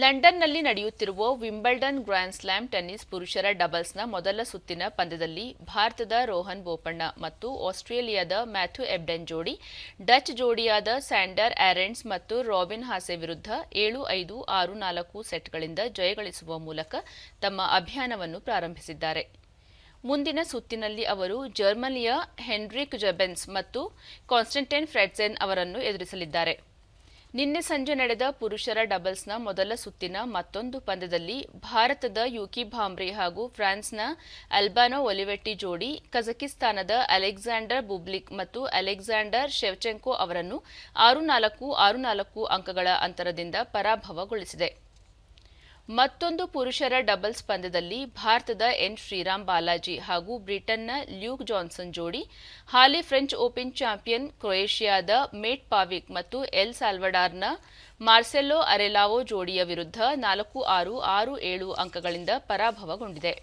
ಲಂಡನ್ನಲ್ಲಿ ನಡೆಯುತ್ತಿರುವ Wimbledon grand slam tennis ಪುರುಷರ ಡಬಲ್ಸ್ನ ಮೊದಲ ಸುತ್ತಿನ ಪಂದ್ಯದಲ್ಲಿ ಭಾರತದ ರೋಹನ್ ಬೋಪಣ್ಣ ಮತ್ತು ಆಸ್ಟ್ರೇಲಿಯಾದ ಮ್ಯಾಥ್ಯೂ ಎಬ್ಡೆನ್ ಜೋಡಿ, ಡಚ್ ಜೋಡಿಯಾದ ಸ್ಯಾಂಡರ್ ಆರೆಂಡ್ಸ್ ಮತ್ತು ರಾಬಿನ್ ಹಾಸೆ ವಿರುದ್ಧ ಏಳು, ಐದು, ಆರು, ನಾಲ್ಕು ಸೆಟ್ಗಳಿಂದ ಜಯಗಳಿಸುವ ಮೂಲಕ ತಮ್ಮ ಅಭಿಯಾನವನ್ನು ಪ್ರಾರಂಭಿಸಿದ್ದಾರೆ. ಮುಂದಿನ ಸುತ್ತಿನಲ್ಲಿ ಅವರು ಜರ್ಮನಿಯ ಹೆನ್ರಿಕ್ ಜೆಬೆನ್ಸ್ ಮತ್ತು ಕಾನ್ಸ್ಟಂಟೈನ್ ಫ್ರೆಡ್ಸೆನ್ ಅವರನ್ನು ಎದುರಿಸಲಿದ್ದಾರೆ. ನಿನ್ನೆ ಸಂಜೆ ನಡೆದ ಪುರುಷರ ಡಬಲ್ಸ್ನ ಮೊದಲ ಸುತ್ತಿನ ಮತ್ತೊಂದು ಪಂದ್ಯದಲ್ಲಿ ಭಾರತದ ಯುಕಿ ಭಾಂಬ್ರಿ ಹಾಗೂ ಫ್ರಾನ್ಸ್ನ ಅಲ್ಬಾನೋ ಒಲಿವೆಟ್ಟಿ ಜೋಡಿ ಕಜಕಿಸ್ತಾನದ ಅಲೆಕ್ಸಾಂಡರ್ ಬುಬ್ಲಿಕ್ ಮತ್ತು ಅಲೆಕ್ಸಾಂಡರ್ ಶೆವ್ಚೆಂಕೋ ಅವರನ್ನು ಆರು ನಾಲ್ಕು ಆರು ನಾಲ್ಕು ಅಂಕಗಳ ಅಂತರದಿಂದ ಪರಾಭವಗೊಳಿಸಿದೆ. ಮತ್ತೊಂದು ಪುರುಷರ ಡಬಲ್ಸ್ ಪಂದ್ಯದಲ್ಲಿ ಭಾರತದ ಎನ್ ಶ್ರೀರಾಮ್ ಬಾಲಾಜಿ ಹಾಗೂ ಬ್ರಿಟನ್ನ ಲ್ಯೂಕ್ ಜಾನ್ಸನ್ ಜೋಡಿ ಹಾಲಿ ಫ್ರೆಂಚ್ ಓಪನ್ ಚಾಂಪಿಯನ್ ಕ್ರೊಯೇಷಿಯಾದ ಮೇಟ್ ಪಾವಿಕ್ ಮತ್ತು ಎಲ್ ಸಾಲ್ವಡಾರ್ನ ಮಾರ್ಸೆಲ್ಲೋ ಅರೆಲಾವೋ ಜೋಡಿಯ ವಿರುದ್ಧ ನಾಲ್ಕು ಆರು ಆರು ಏಳು ಅಂಕಗಳಿಂದ ಪರಾಭವಗೊಂಡಿದೆ.